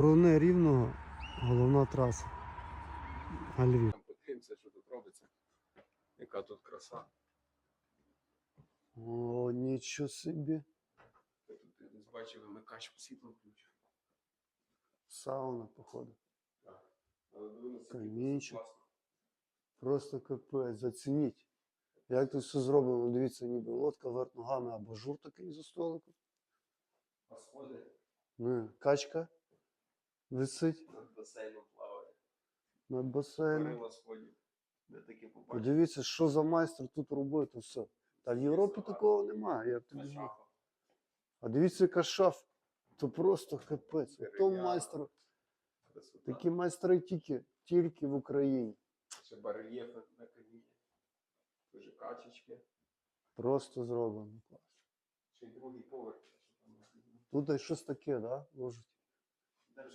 Сторони рівного головна траса. А Львів. Там подивимося, що тут робиться. Яка тут краса. О, нічого собі. Ти тут десь бачив, вимикач світло включив. Сауна, походу. Але дивимося, Камінчик. класно. Просто капець, зацініть. Як тут все зроблено, дивіться, ніби лодка вверх ногами або жур такий за столиком. А сходи Не, качка висить над басейном плаває. над басейном. Перила сходів. Де таке побачив? Подивіться, що за майстер тут робить все. Та в Європі такого немає. Я тобі говорю. А дивіться, яка шаф. То просто капець. То Дерев'яна. майстер. Красота. Такі майстри тільки, тільки в Україні. Ще барельєфи на каміні. Дуже качечки. Просто зроблено. Клас. Ще й другий поверх. Що там. Тут і щось таке, да? Ложить. Далі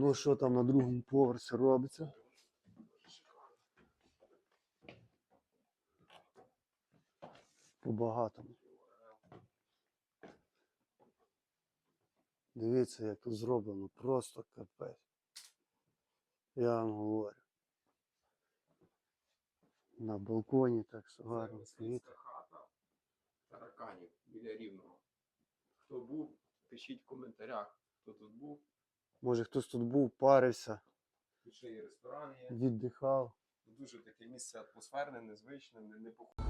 Ну, що там на другому поверсі робиться? Дуже. По-багатому. Дивіться, як тут зроблено. Просто капець. Я вам говорю. На балконі так гарно. мисливська хата тараканів біля рівного. Хто був, пишіть в коментарях, хто тут був. Може хтось тут був, парився. Тут ще і ресторан є. Віддихав. Ну, дуже таке місце атмосферне, незвичне, не, не похоже.